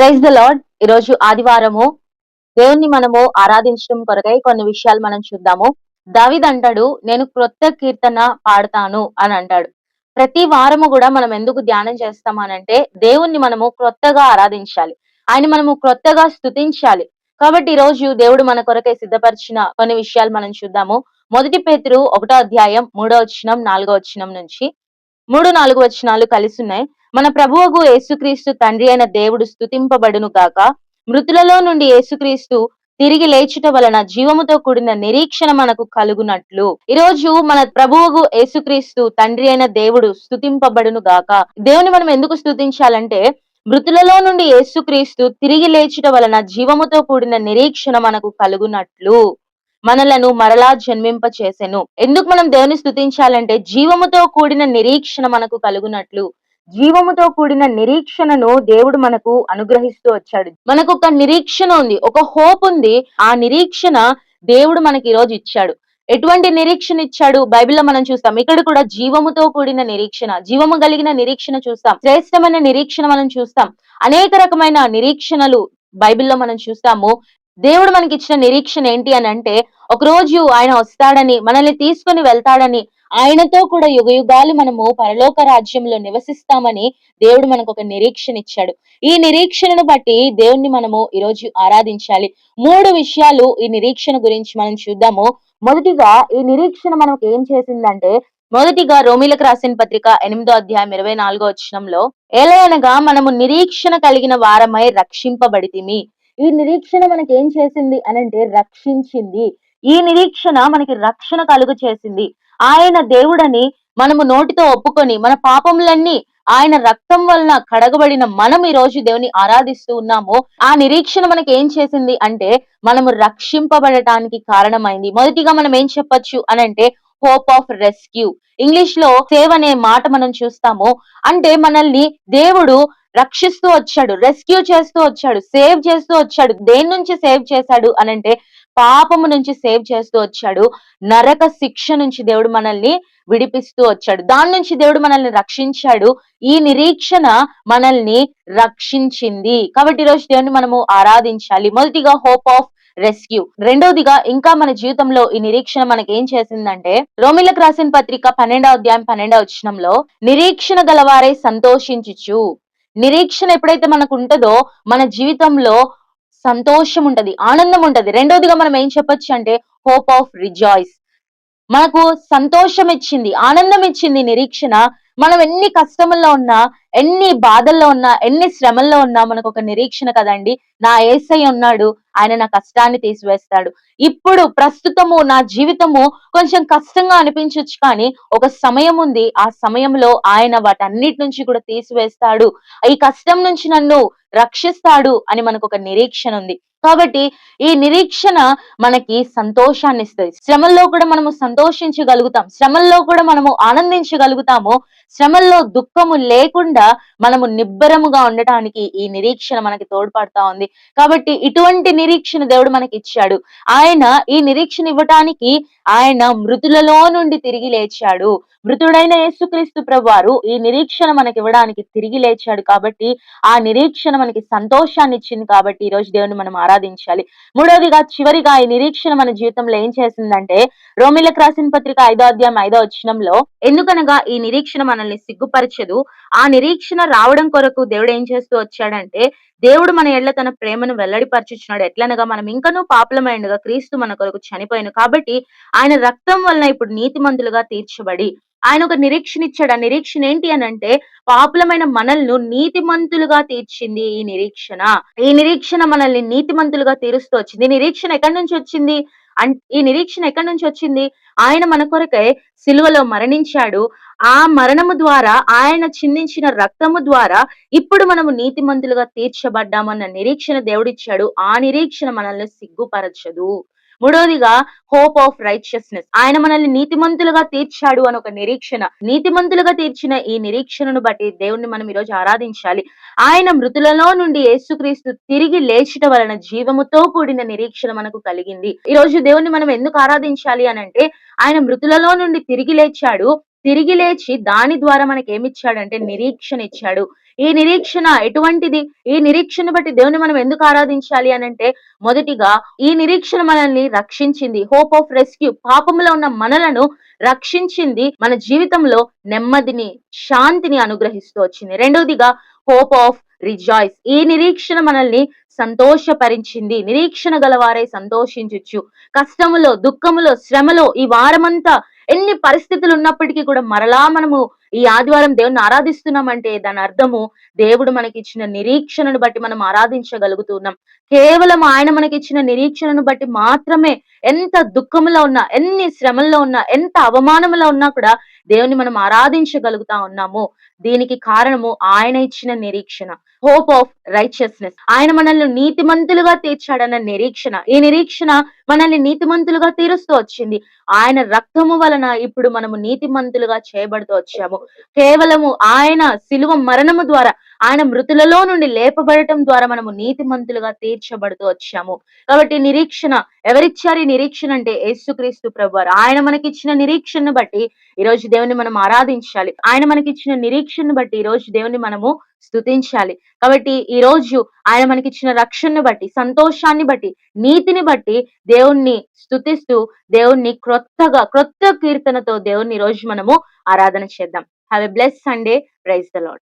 Praise the lord ఈరోజు ఆదివారము. దేవుణ్ణి మనము ఆరాధించడం కొరకై కొన్ని విషయాలు మనం చూద్దాము. దావిద్ అంటాడు నేను క్రొత్త కీర్తన పాడతాను అని అంటాడు. ప్రతి వారము కూడా మనం ఎందుకు ధ్యానం చేస్తామనంటే దేవుణ్ణి మనము క్రొత్తగా ఆరాధించాలి. ఆయన మనము క్రొత్తగా స్తుతించాలి. కాబట్టి ఈ రోజు దేవుడు మన కొరకై సిద్ధపరిచిన కొన్ని విషయాలు మనం చూద్దాము. మొదటి పేతురు ఒకటో అధ్యాయం మూడో వచ్చినం నాలుగో వచ్చినం నుంచి. మూడు నాలుగు వచనాలు కలిసి ఉన్నాయి మన ప్రభువుకు యేసుక్రీస్తు తండ్రి అయిన దేవుడు స్తుతింపబడును గాక. మృతులలో నుండి యేసుక్రీస్తు తిరిగి లేచుట వలన జీవముతో కూడిన నిరీక్షణ మనకు కలుగునట్లు. ఈ రోజు మన ప్రభువుకు యేసుక్రీస్తు తండ్రి అయిన దేవుడు స్థుతింపబడును గాక. దేవుని మనం ఎందుకు స్తుతించాలంటే మృతులలో నుండి యేసుక్రీస్తు తిరిగి లేచుట వలన జీవముతో కూడిన నిరీక్షణ మనకు కలుగునట్లు. మనలను మరలా జన్మింప చేసెను. ఎందుకు మనం దేవుని స్థుతించాలంటే జీవముతో కూడిన నిరీక్షణ మనకు కలుగునట్లు. జీవముతో కూడిన నిరీక్షణను దేవుడు మనకు అనుగ్రహిస్తూ వచ్చాడు. మనకు ఒక నిరీక్షణ ఉంది. ఒక హోప్ ఉంది. ఆ నిరీక్షణ దేవుడు మనకి ఈ రోజు ఇచ్చాడు. ఎటువంటి నిరీక్షణ ఇచ్చాడు? బైబిల్లో మనం చూస్తాం. ఇక్కడ కూడా జీవముతో కూడిన నిరీక్షణ జీవము కలిగిన నిరీక్షణ చూస్తాం. శ్రేష్టమైన నిరీక్షణ మనం చూస్తాం. అనేక రకమైన నిరీక్షణలు బైబిల్లో మనం చూస్తాము. దేవుడు మనకి ఇచ్చిన నిరీక్షణ ఏంటి అని అంటే ఒక రోజు ఆయన వస్తాడని మనల్ని తీసుకొని వెళ్తాడని ఆయనతో కూడా యుగ యుగాలు మనము పరలోక రాజ్యంలో నివసిస్తామని దేవుడు మనకు ఒక నిరీక్షణ ఇచ్చాడు. ఈ నిరీక్షణను బట్టి దేవుణ్ణి మనము ఈరోజు ఆరాధించాలి. మూడు విషయాలు ఈ నిరీక్షణ గురించి మనం చూద్దాము. మొదటిగా ఈ నిరీక్షణ మనకు ఏం చేసిందంటే మొదటిగా రోమిలకు రాసిన పత్రిక ఎనిమిదో అధ్యాయం ఇరవై నాలుగో వచనంలో ఏలయనగా మనము నిరీక్షణ కలిగిన వారమై రక్షింపబడితిమి. ఈ నిరీక్షణ మనకి ఏం చేసింది అనంటే రక్షించింది. ఈ నిరీక్షణ మనకి రక్షణ కలుగు చేసింది. ఆయన దేవుడని మనము నోటితో ఒప్పుకొని మన పాపములన్నీ ఆయన రక్తం వలన కడగబడిన మనం ఈ రోజు దేవుని ఆరాధిస్తూ ఉన్నాము. ఆ నిరీక్షణ మనకి ఏం చేసింది అంటే మనము రక్షింపబడటానికి కారణమైంది. మొదటిగా మనం ఏం చెప్పొచ్చు అనంటే హోప్ ఆఫ్ రెస్క్యూ ఇంగ్లీష్లో సేవ్ అనే మాట మనం చూస్తాము. అంటే మనల్ని దేవుడు రక్షిస్తూ వచ్చాడు రెస్క్యూ చేస్తూ వచ్చాడు సేవ్ చేస్తూ వచ్చాడు. దేని నుంచి సేవ్ చేశాడు అనంటే పాపము నుంచి సేవ్ చేస్తూ వచ్చాడు. నరక శిక్ష నుంచి దేవుడు మనల్ని విడిపిస్తూ వచ్చాడు. దాని నుంచి దేవుడు మనల్ని రక్షించాడు. ఈ నిరీక్షణ మనల్ని రక్షించింది. కాబట్టి ఈరోజు దేవుని మనము ఆరాధించాలి. మొదటిగా హోప్ ఆఫ్ రెస్క్యూ. రెండవదిగా ఇంకా మన జీవితంలో ఈ నిరీక్షణ మనకి ఏం చేసిందంటే రోమిలకు రాసిన పత్రిక పన్నెండవ అధ్యాయం పన్నెండవ వచనంలో నిరీక్షణ గలవారే సంతోషించుచు. నిరీక్షణ ఎప్పుడైతే మనకు ఉంటుందో మన జీవితంలో సంతోషం ఉంటది ఆనందం ఉంటది రెండోదిగా మనం ఏం చెప్పొచ్చు అంటే హోప్ ఆఫ్ రిజాయిస్ మనకు సంతోషం ఇచ్చింది ఆనందం ఇచ్చింది నిరీక్షణ మనం ఎన్ని కష్టముల్లో ఉన్నా ఎన్ని బాధల్లో ఉన్నా ఎన్ని శ్రమల్లో ఉన్నా మనకు ఒక నిరీక్షణ కదండి. నా ఏసై ఉన్నాడు ఆయన నా కష్టాన్ని తీసివేస్తాడు. ఇప్పుడు ప్రస్తుతము నా జీవితము కొంచెం కష్టంగా అనిపించవచ్చు కానీ ఒక సమయం ఉంది. ఆ సమయంలో ఆయన వాటన్నిటి నుంచి కూడా తీసివేస్తాడు. ఈ కష్టం నుంచి నన్ను రక్షిస్తాడు అని మనకు ఒక నిరీక్షణ ఉంది. కాబట్టి ఈ నిరీక్షణ మనకి సంతోషాన్ని ఇస్తుంది. శ్రమల్లో కూడా మనము సంతోషించగలుగుతాం. శ్రమల్లో కూడా మనము ఆనందించగలుగుతాము. శ్రమల్లో దుఃఖము లేకుండా మనము నిబ్బరముగా ఉండటానికి ఈ నిరీక్షణ మనకి తోడ్పడతా ఉంది. కాబట్టి ఇటువంటి నిరీక్షణ దేవుడు మనకి ఇచ్చాడు. ఆయన ఈ నిరీక్షణ ఇవ్వటానికి ఆయన మృతులలో నుండి తిరిగి లేచాడు. మృతుడైన యేసుక్రీస్తు ప్రభువారు ఈ నిరీక్షణ మనకి ఇవ్వడానికి తిరిగి లేచాడు కాబట్టి ఆ నిరీక్షణ మనకి సంతోషాన్ని ఇచ్చింది కాబట్టి ఈ రోజు దేవుని మనం ఆరాధించాలి. మూడవదిగా చివరిగా ఈ నిరీక్షణ మన జీవితంలో ఏం చేసిందంటే రోమిలకు రాసిన పత్రిక ఐదో అధ్యాయం ఐదో వచ్చినంలో ఎందుకనగా ఈ నిరీక్షణ మనల్ని సిగ్గుపరచదు. ఆ నిరీక్షణ రావడం కొరకు దేవుడు ఏం చేస్తూ వచ్చాడంటే దేవుడు మన ఎడ్ల తన ప్రేమను వెల్లడిపరచుచున్నాడు. ఎట్లనగా మనం ఇంకనూ పాపులమైనగా క్రీస్తు మన కొరకు చనిపోయాను. కాబట్టి ఆయన రక్తం వలన ఇప్పుడు నీతిమంతులుగా తీర్చబడి ఆయన ఒక నిరీక్షణ ఇచ్చాడు ఆ నిరీక్షణ ఏంటి అని అంటే పాపులమైన మనల్ని నీతిమంతులుగా తీర్చింది ఈ నిరీక్షణ. ఈ నిరీక్షణ మనల్ని నీతిమంతులుగా తీరుస్తూ వచ్చింది. ఈ నిరీక్షణ ఎక్కడి నుంచి వచ్చింది? అం ఈ నిరీక్షణ ఎక్కడి నుంచి వచ్చింది? ఆయన మన కొరకై సిలువలో మరణించాడు. ఆ మరణము ద్వారా ఆయన చిందించిన రక్తము ద్వారా ఇప్పుడు మనము నీతిమంతులుగా తీర్చబడ్డామన్న నిరీక్షణ దేవుడిచ్చాడు. ఆ నిరీక్షణ మనల్ని సిగ్గుపరచదు. మూడోదిగా హోప్ ఆఫ్ రైచియస్నెస్ ఆయన మనల్ని నీతిమంతులుగా తీర్చాడు అని ఒక నిరీక్షణ. నీతిమంతులుగా తీర్చిన ఈ నిరీక్షణను బట్టి దేవుణ్ణి మనం ఈరోజు ఆరాధించాలి. ఆయన మృతులలో నుండి యేసుక్రీస్తు తిరిగి లేచట వలన జీవముతో కూడిన నిరీక్షణ మనకు కలిగింది. ఈ రోజు దేవుణ్ణి మనం ఎందుకు ఆరాధించాలి అని అంటే ఆయన మృతులలో నుండి తిరిగి లేచాడు. తిరిగి లేచి దాని ద్వారా మనకి ఏమిచ్చాడంటే నిరీక్షణ ఇచ్చాడు ఈ నిరీక్షణ ఎటువంటిది? ఈ నిరీక్షణ బట్టి దేవుని మనం ఎందుకు ఆరాధించాలి అని అంటే మొదటిగా ఈ నిరీక్షణ మనల్ని రక్షించింది. హోప్ ఆఫ్ రెస్క్యూ పాపంలో ఉన్న మనలను రక్షించింది మన జీవితంలో నెమ్మదిని శాంతిని అనుగ్రహిస్తూ వచ్చింది. రెండవదిగా హోప్ ఆఫ్ రిజాయిస్ ఈ నిరీక్షణ మనల్ని సంతోషపరించింది. నిరీక్షణ గలవారే సంతోషించచ్చు కష్టములో దుఃఖములో శ్రమలో ఈ వారమంతా ఎన్ని పరిస్థితులు ఉన్నప్పటికీ కూడా మరలా మనము ఈ ఆదివారం దేవుని ఆరాధిస్తున్నామంటే దాని అర్థము దేవుడు మనకిచ్చిన నిరీక్షణను బట్టి మనం ఆరాధించగలుగుతున్నాం. కేవలం ఆయన మనకిచ్చిన నిరీక్షణను బట్టి మాత్రమే ఎంత దుఃఖంలో ఉన్నా ఎన్ని శ్రమల్లో ఉన్నా ఎంత అవమానంలో ఉన్నా కూడా దేవుని మనం ఆరాధించగలుగుతా ఉన్నాము. దీనికి కారణము ఆయన ఇచ్చిన నిరీక్షణ. హోప్ ఆఫ్ రైచియస్నెస్ ఆయన మనల్ని నీతిమంతులుగా తీర్చాడన్న నిరీక్షణ. ఈ నిరీక్షణ మనల్ని నీతిమంతులుగా తీరుస్తూ వచ్చింది. ఆయన రక్తము వలన ఇప్పుడు మనము నీతిమంతులుగా చేయబడుతూ వచ్చాము. కేవలము ఆయన శిలువ మరణము ద్వారా ఆయన మృతులలో నుండి లేపబడటం ద్వారా మనము నీతిమంతులుగా తీర్చబడుతూ వచ్చాము. కాబట్టి నిరీక్షణ ఎవరిచ్చారు ఈ నిరీక్షణ అంటే యేసుక్రీస్తు ప్రభు ఆయన మనకిచ్చిన నిరీక్షణను బట్టి ఈ రోజు దేవుని మనం ఆరాధించాలి. ఆయన మనకిచ్చిన నిరీక్షణను బట్టి ఈ రోజు దేవుని మనము స్థుతించాలి కాబట్టి ఈ రోజు ఆయన మనకిచ్చిన రక్షణను బట్టి సంతోషాన్ని బట్టి నీతిని బట్టి దేవుణ్ణి స్థుతిస్తూ దేవుణ్ణి క్రొత్తగా క్రొత్త కీర్తనతో దేవుణ్ణి ఈ రోజు మనము ఆరాధన చేద్దాం. Have a bless Sunday praise the lord